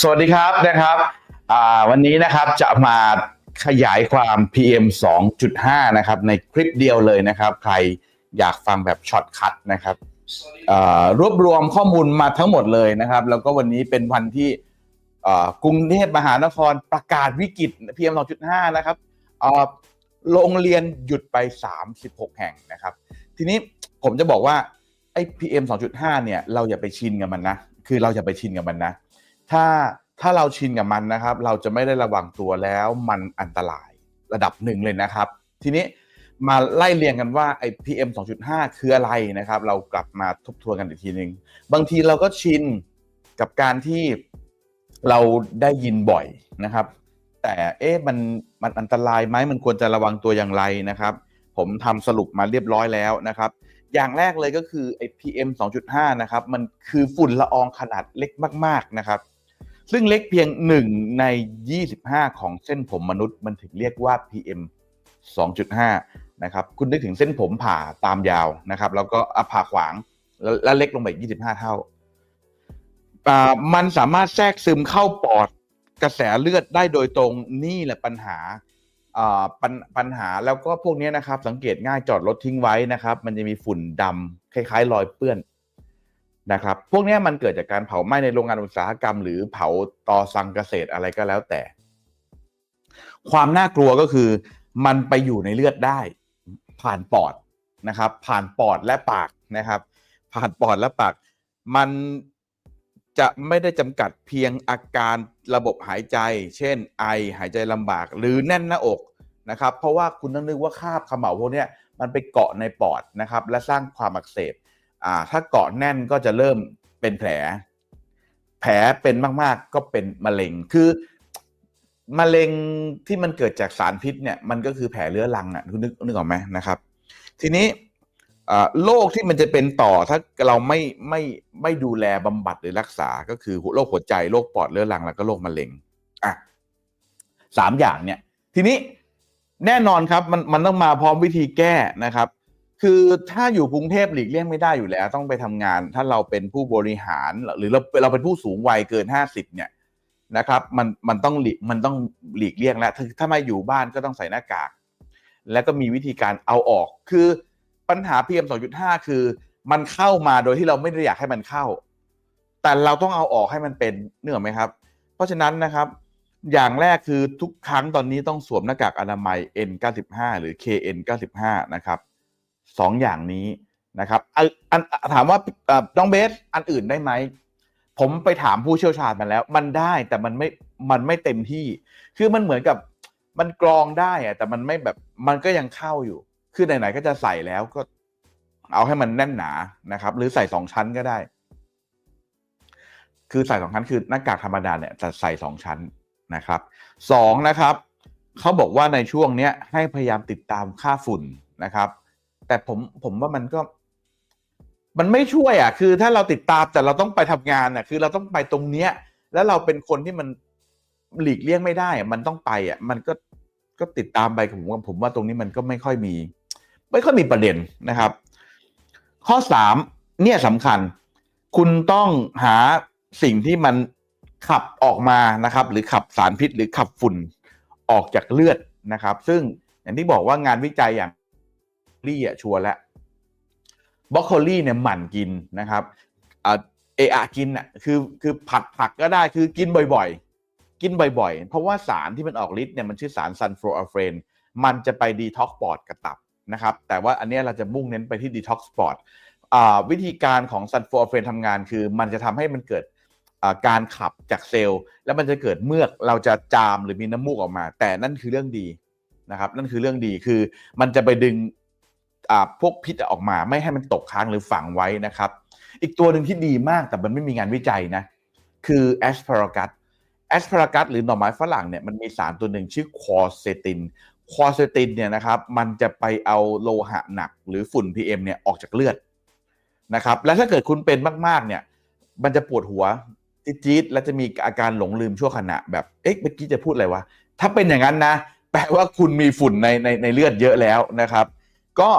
สวัสดีครับนะครับวันนี้นะครับจะมาขยายความ PM 2.5 นะครับในคลิปเดียวเลยนะครับ ใครอยากฟังแบบช็อตคัทนะครับรวบรวมข้อมูลมาทั้งหมดเลยนะครับ แล้วก็วันนี้เป็นวันที่กรุงเทพมหานครประกาศวิกฤต PM 2.5 นะครับโรงเรียนหยุดไป 36 แห่งนะครับ ทีนี้ผมจะบอกว่าไอ้ PM 2.5 เนี่ย เราอย่าไปชินกับมันนะ คือเราอย่าไปชินกับมันนะ ถ้าถ้าเราชินกับมันนะครับ เราจะไม่ได้ระวังตัวแล้วมันอันตรายระดับหนึ่งเลยนะครับ ทีนี้มาไล่เรียงกันว่าไอ้ PM 2.5 คืออะไรนะครับ เรากลับมาทบทวนกันอีกทีหนึ่งบางทีเราก็ชินกับการที่เราได้ยินบ่อยนะครับ แต่เอ๊ะมันมันอันตรายไหมมันควรจะระวังตัวอย่างไรนะครับ ผมทำสรุปมาเรียบร้อยแล้วนะครับ อย่างแรกเลยก็คือไอ้ PM 2.5 นะครับ มันคือฝุ่นละอองขนาดเล็กมาก ๆ นะครับ ซึ่งเล็กเพียง 1 ใน 25 ของเส้นผมมนุษย์ มันถึงเรียกว่า PM 2.5 นะครับ คุณนึกถึงเส้นผมผ่าตามยาวนะครับ แล้วก็อผ่าขวางแล้วแล้วเล็กลงไปอีก25 เท่าอ่า มันสามารถแทรกซึมเข้าปอดกระแสเลือดได้โดยตรงนี่แหละปัญหา ปัญปัญหาแล้วก็พวกนี้นะครับ สังเกตง่ายจอดรถทิ้งไว้นะครับ มันจะมีฝุ่นดำคล้าย ๆ รอยเปื้อนนะครับ พวกนี้มันเกิดจากการเผาไหม้ในโรงงานอุตสาหกรรม หรือเผาตอสังเกษตรอะไรก็แล้วแต่ ความน่ากลัวก็คือ มันไปอยู่ในเลือดได้ ผ่านปอดนะครับ ผ่านปอดและปากนะครับ ผ่านปอดและปาก มัน จะไม่ได้จำกัดเพียงอาการระบบหายใจ เช่น ไอหายใจลำบาก หรือแน่นหน้าอกนะครับ เพราะว่าคุณต้องนึกว่าคราบเขม่าพวกนี้มันไปเกาะในปอดนะครับ และสร้างความอักเสบอ่าถ้าเกาะแน่นก็จะเริ่มเป็นแผล แผลเป็นมากๆก็เป็นมะเร็งคือมะเร็งที่มันเกิดจากสารพิษเนี่ยมันก็คือแผลเรื้อรังอะคุณนึกนึกออกไหมนะครับ ทีนี้ โรคที่มันจะเป็นต่อถ้าเราไม่ไม่ไม่ดูแลบำบัดหรือรักษา ก็คือโรคหัวใจโรคปอดเรื้อรังแล้วก็โรคมะเร็งอะสามอย่างเนี่ย ทีนี้แน่นอนครับมันมันต้องมาพร้อมวิธีแก้นะครับ คือถ้าอยู่กรุงเทพหลีกเลี่ยงไม่ได้อยู่แล้ว ต้องไปทำงาน ถ้าเราเป็นผู้บริหารหรือเราเราเป็นผู้สูงวัยเกินห้าสิบเนี่ยนะครับ มันมันต้องหลีกมันต้องหลีกเลี่ยงแล้วถ้าไม่อยู่บ้านก็ต้องใส่หน้ากาก แล้วก็มีวิธีการเอาออกคือ ปัญหา PM 2.5 คือ มันเข้ามาโดยที่เราไม่ได้อยากให้มันเข้า แต่เราต้องเอาออกให้มันเป็นเนื่อไหมครับ เพราะฉะนั้นนะครับ อย่างแรกคือทุกครั้งตอนนี้ต้องสวมหน้ากากอนามัย N95 หรือ KN95 นะครับสองอย่างนี้นะครับอันถามว่าน้องเบสอันอื่นได้ไหมผมไปถามผู้เชี่ยวชาญมาแล้ว มันได้แต่มันไม่มันไม่เต็มที่ คือมันเหมือนกับมันกรองได้อะแต่มันไม่แบบมันก็ยังเข้าอยู่ คือไหนๆก็จะใส่แล้วก็เอาให้มันแน่นหนานะครับ หรือใส่สองชั้นก็ได้ คือใส่สองชั้นคือหน้ากากธรรมดาเนี่ยจะใส่สองชั้นนะครับสองนะครับเขาบอกว่าในช่วงเนี้ยให้พยายามติดตามค่าฝุ่นนะครับ แต่ผมผมว่ามันก็มันไม่ช่วยอะ คือถ้าเราติดตามแต่เราต้องไปทำงานอะ คือเราต้องไปตรงเนี้ย แล้วเราเป็นคนที่มันหลีกเลี่ยงไม่ได้ มันต้องไปอะ มันก็ก็ติดตามไปผมว่าผมว่าตรงนี้มันก็ไม่ค่อยมี ไม่ค่อยมีประเด็นนะครับ ข้อสามเนี่ยสำคัญ คุณต้องหาสิ่งที่มันขับออกมานะครับ หรือขับสารพิษหรือขับฝุ่นออกจากเลือดนะครับ ซึ่งอย่างที่บอกว่างานวิจัยอย่างลี่อะชัวร์แล้วบรอกโคลี่เนี่ยหมั่นกินนะครับเอะอะกินอะคือคือผัดผักก็ได้คือกินบ่อยๆ กินบ่อยๆ เพราะว่าสารที่มันออกฤทธิ์เนี่ยมันชื่อสารซันโฟอัลเฟรนมันจะไปดีท็อกปอดกับตับ นะครับ แต่ว่าอันนี้เราจะมุ่งเน้นไปที่ดีท็อกปอดวิธีการของซันโฟอเฟนทำงานคือ มันจะทำให้มันเกิดการขับจากเซลล์ แล้วมันจะเกิดเมือกเราจะจามหรือมีน้ำมูกออกมา แต่นั่นคือเรื่องดีนะครับนั่นคือเรื่องดีคือมันจะไปดึงพวกพิษออกมา ไม่ให้มันตกค้างหรือฝังไว้นะครับ อีกตัวหนึ่งที่ดีมากแต่มันไม่มีงานวิจัยนะ คือแอสพารากัสแอสพารากัสหรือหน่อไม้ฝรั่งเนี่ยมันมีสารตัวหนึ่งชื่อคอเซติน ควอเซตินเนี่ยนะครับมันจะไปเอาโลหะหนักหรือฝุ่น PM เนี่ยออกจากเลือดนะครับและถ้าเกิดคุณเป็นมากๆเนี่ยมันจะปวดหัวจี๊ดแล้วจะมีอาการหลงลืมชั่วขณะแบบเอ๊ะเมื่อกี้จะพูดอะไรวะถ้าเป็นอย่างนั้นนะ แปลว่าคุณมีฝุ่นในในในเลือดเยอะแล้วนะครับ ก็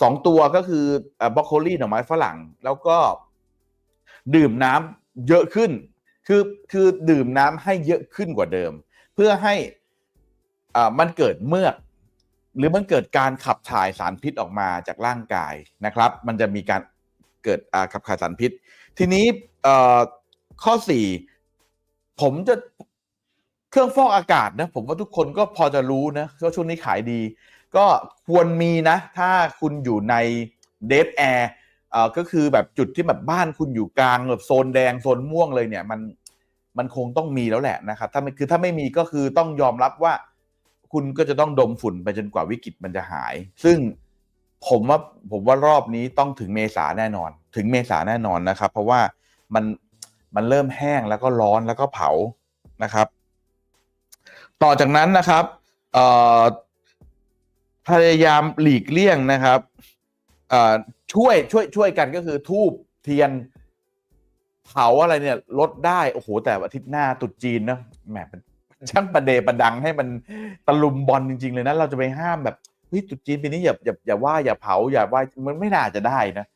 สองตัวก็คือบรอกโคลีหน่อไม้ฝรั่ง แล้วก็ดื่มน้ำเยอะขึ้น คือคือดื่มน้ำให้เยอะขึ้นกว่าเดิม เพื่อให้ อ่ามันเกิดเมือก หรือมันเกิดการขับถ่ายสารพิษออกมาจากร่างกายนะครับ มันจะมีการเกิดอ่าขับถ่ายสารพิษ ทีนี้อ่ข้อสี่ผมจะเครื่องฟอกอากาศนะ ผมว่าทุกคนก็พอจะรู้นะก็ช่วงนี้ขายดี ก็ควรมีนะ ถ้าคุณอยู่ในเดฟแอร์เอ่อก็คือแบบจุดที่แบบบ้านคุณอยู่กลางแบบโซนแดงโซนม่วงเลยเนี่ย มันมันคงต้องมีแล้วแหละนะครับ ถ้าไม่คือถ้าไม่มีก็คือต้องยอมรับว่า คุณก็จะต้องดมฝุ่นไปจนกว่าวิกฤตมันจะหาย ซึ่งผมว่าผมว่ารอบนี้ต้องถึงเมษาแน่นอน ถึงเมษาแน่นอนนะครับ เพราะว่ามันมันเริ่มแห้งแล้วก็ร้อนแล้วก็เผานะครับ ต่อจากนั้นนะครับพยายามหลีกเลี่ยงนะครับช่วยช่วยช่วยกันก็คือทูบเทียนเผาอะไรเนี่ยลดได้ โอ้โห แต่อาทิตย์หน้าตรุษจีนนะแหมเป็น ช่างประเดประดังให้มันตะลุมบอลจริง ๆ เลยนะเราจะไปห้ามแบบเฮ้ยตรุษจีนปีนี้อย่าอย่าอย่าว่าอย่าเผาอย่าว่ามันไม่น่าจะได้นะ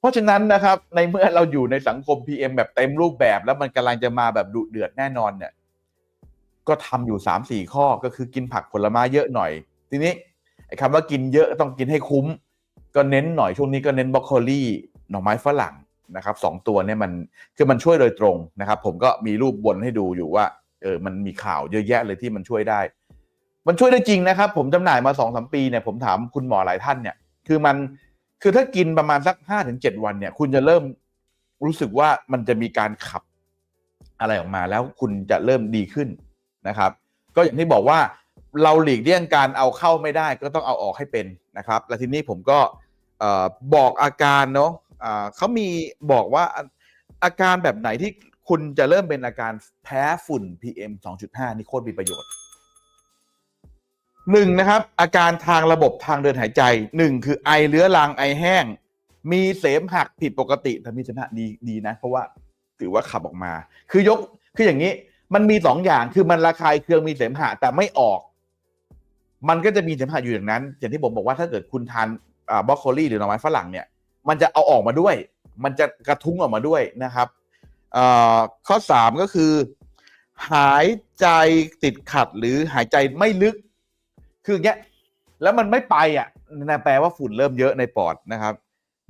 เพราะฉะนั้นนะครับในเมื่อเราอยู่ในสังคม PM แบบเต็มรูปแบบแล้วมันกำลังจะมาแบบดุเดือดแน่นอนเนี่ยก็ทำอยู่สามสี่ข้อก็คือกินผักผลไม้เยอะหน่อย ทีนี้ไอ้คำว่ากินเยอะต้องกินให้คุ้ม ก็เน้นหน่อยช่วงนี้ก็เน้นบรอกโคลีหน่อไม้ฝรั่งนะครับสองตัวเนี่ยมันคือมันช่วยโดยตรงนะครับ ผมก็มีรูปบนให้ดูอยู่ว่า เออมันมีข่าวเยอะแยะเลยที่มันช่วยได้ มันช่วยได้จริงนะครับ ผมจำหน่ายมาสองสามปีเนี่ยผมถามคุณหมอหลายท่านเนี่ยคือมันคือถ้ากินประมาณสักห้าถึงเจ็ดวันเนี่ย คุณจะเริ่มรู้สึกว่ามันจะมีการขับอะไรออกมาแล้วคุณจะเริ่มดีขึ้นนะครับ ก็อย่างที่บอกว่าเราหลีกเลี่ยงการเอาเข้าไม่ได้ก็ต้องเอาออกให้เป็นนะครับ และทีนี้ผมก็บอกอาการเนาะเขามีบอกว่าอาการแบบไหนที่ คุณจะเริ่มเป็นอาการแพ้ฝุ่น PM 2.5 นี่โคตรมีประโยชน์หนึ่งนะครับ อาการทางระบบทางเดินหายใจหนึ่งคือไอเรื้อรังไอแห้ง มีเสมหักผิดปกติแต่มีเสมหะดีดีนะ เพราะว่าถือว่าขับออกมา คือยกคืออย่างนี้ มันมีสองอย่างคือมันระคายเคืองมีเสมหะแต่ไม่ออก มันก็จะมีเสมหะอยู่อย่างนั้น อย่างที่ผมบอกว่าถ้าเกิดคุณทานบรอกโคลี่หรือหน่อไม้ฝรั่งเนี่ย มันจะเอาออกมาด้วย มันจะกระทุ้งออกมาด้วยนะครับ ข้อสามก็คือ หายใจติดขัดหรือหายใจไม่ลึก คืออย่างเงี้ยแล้วมันไม่ไปอะนั่นแปลว่าฝุ่นเริ่มเยอะในปอดนะครับ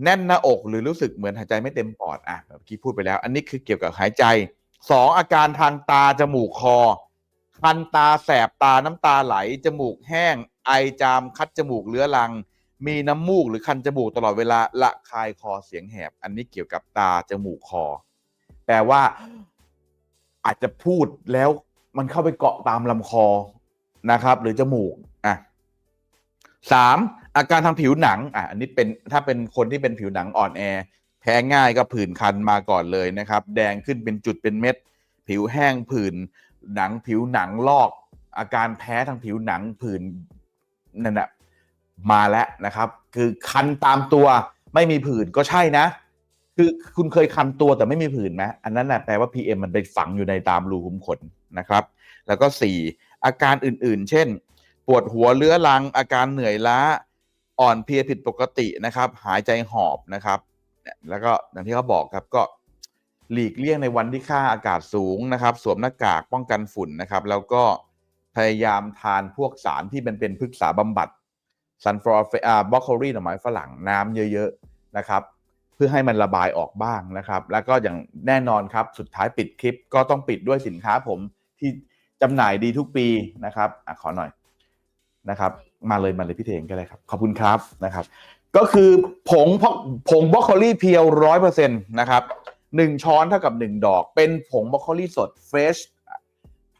แน่นหน้าอกหรือรู้สึกเหมือนหายใจไม่เต็มปอดอะเมื่อกี้พูดไปแล้ว อันนี้คือเกี่ยวกับหายใจสองอาการทางตาจมูกคอคันตาแสบตาน้ำตาไหล จมูกแห้ง ไอจามคัดจมูกเรื้อรัง มีน้ำมูกหรือคันจมูกตลอดเวลาละคายคอเสียงแหบ อันนี้เกี่ยวกับตาจมูกคอ แปลว่า อาจจะพูดแล้วมันเข้าไปเกาะตามลำคอนะครับ หรือจมูกอะสามอาการทางผิวหนังอะอันนี้เป็นถ้าเป็นคนที่เป็นผิวหนังอ่อนแอ แพ้ง่ายก็ผื่นคันมาก่อนเลยนะครับ แดงขึ้นเป็นจุดเป็นเม็ด ผิวแห้งผื่นหนังผิวหนังลอก อาการแพ้ทางผิวหนังผื่นนั่นแหะมาแล้วนะครับ คือคันตามตัวไม่มีผื่นก็ใช่นะ คือคุณเคยคันตัวแต่ไม่มีผื่นไหมอันนั้นนะแปลว่า PM มันไปฝังอยู่ในตามรูขุมขนนะครับ แล้วก็สี่อาการอื่นๆ เช่น ปวดหัวเรื้อรัง อาการเหนื่อยล้า อ่อนเพลียผิดปกตินะครับ หายใจหอบนะครับ แล้วก็อย่างที่เขาบอกครับก็หลีกเลี่ยงในวันที่ค่าอากาศสูงนะครับ สวมหน้ากากป้องกันฝุ่นนะครับ แล้วก็พยายามทานพวกสารที่มันเป็นพฤกษาบำบัดซันฟลอร์อ่าบรอกโคลีหน่อไม้ฝรั่งน้ำเยอะ ๆ นะครับ เพื่อให้มันระบายออกบ้างนะครับ แล้วก็อย่างแน่นอนครับสุดท้ายปิดคลิปก็ต้องปิดด้วยสินค้าผมที่จำหน่ายดีทุกปีนะครับอขอหน่อยนะครับ มาเลยมาเลยพี่เทงก็ได้ครับ ขอบคุณครับนะครับ ก็คือผงผงบรอกโคลีเพียวร้อยเปอร์เซ็นต์นะครับหนึ่งช้อนเท่ากับหนึ่งดอก เป็นผงบรอกโคลีสด fresh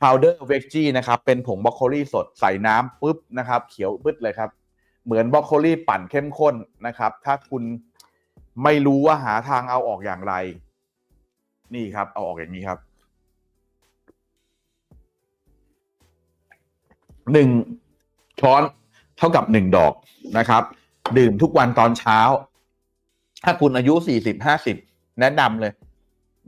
powder veggie นะครับ เป็นผงบรอกโคลีสดใส่น้ำปุ๊บนะครับ เขียวปึ๊ดเลยครับ เหมือนบรอกโคลีปั่นเข้มข้นนะครับ ถ้าคุณ ไม่รู้ว่าหาทางเอาออกอย่างไร นี่ครับ เอาออกอย่างนี้ครับหนึ่งช้อนเท่ากับหนึ่งดอกนะครับ ดื่มทุกวันตอนเช้า ถ้าคุณอายุสี่สิบห้าสิบแนะนำเลย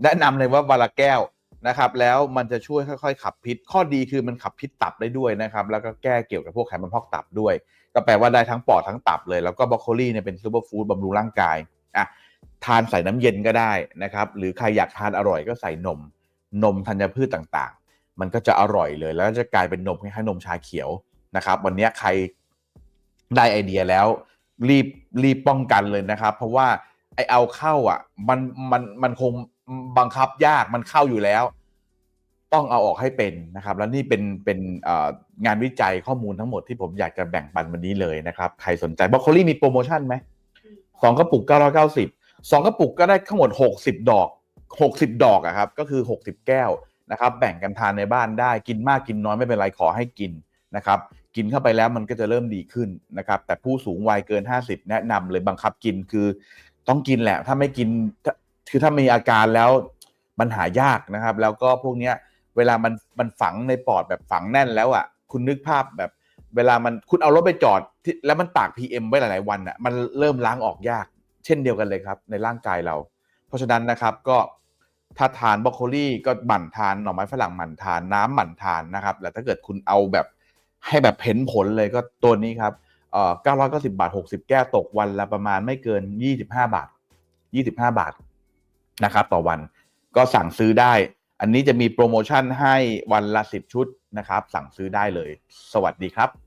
แนะนำเลยว่าวันละแก้วนะครับ แล้วมันจะช่วยค่อยๆ ขับพิษ ข้อดีคือมันขับพิษตับได้ด้วยนะครับ แล้วก็แก้เกี่ยวกับพวกไขมันพอกตับด้วย ก็แปลว่าได้ทั้งปอดทั้งตับเลย แล้วก็บรอกโคลีเนี่ยเป็นซูเปอร์ฟู้ดบำรุงร่างกาย อะทานใส่น้ำเย็นก็ได้นะครับ หรือใครอยากทานอร่อยก็ใส่นม นมธัญพืชต่างๆ มันก็จะอร่อยเลย แล้วจะกลายเป็นนมคล้ายๆนมชาเขียวนะครับ วันนี้ใครได้ไอเดียแล้วรีบรีบป้องกันเลยนะครับ เพราะว่าไอเอาเข้าอะมันมันมันคงบังคับยากมันเข้าอยู่แล้ว ต้องเอาออกให้เป็นนะครับ แล้วนี่เป็นเป็นงานวิจัยข้อมูลทั้งหมดที่ผมอยากจะแบ่งปันวันนี้เลยนะครับ ใครสนใจบรอกโคลี่มีโปรโมชั่นไหม สองกระปุกเก้าร้อยเก้าสิบสองกระปุกก็ได้ทั้งหมดหกสิบดอกหกสิบดอกอะครับก็คือหกสิบแก้วนะครับแบ่งกันทานในบ้านได้กินมากกินน้อยไม่เป็นไรขอให้กินนะครับกินเข้าไปแล้วมันก็จะเริ่มดีขึ้นนะครับแต่ผู้สูงวัยเกิน 50 แนะนำเลยบังคับกินคือต้องกินแหละ ถ้าไม่กินคือถ้ามีอาการแล้วมันหายากนะครับ แล้วก็พวกเนี้ยเวลามันมันฝังในปอดแบบฝังแน่นแล้วอะคุณนึกภาพแบบ เวลามันคุณเอารถไปจอดที่แล้วมันตาก PM ไว้หลาย ๆ วันอะมันเริ่มล้างออกยาก เช่นเดียวกันเลยครับในร่างกายเรา เพราะฉะนั้นนะครับก็ถ้าทานบรอกโคลีก็หมั่นทานหน่อไม้ฝรั่งหมั่นทานน้ำหมั่นทานนะครับแต่ถ้าเกิดคุณเอาแบบให้แบบเห็นผลเลยก็ตัวนี้ครับเอ่อ990 บาท 60 แก้วตกวันละประมาณไม่เกิน 25 บาท 25 บาทนะครับต่อวันก็สั่งซื้อได้ อันนี้จะมีโปรโมชั่นให้วันละ 10 ชุดนะครับ สั่งซื้อได้เลย สวัสดีครับ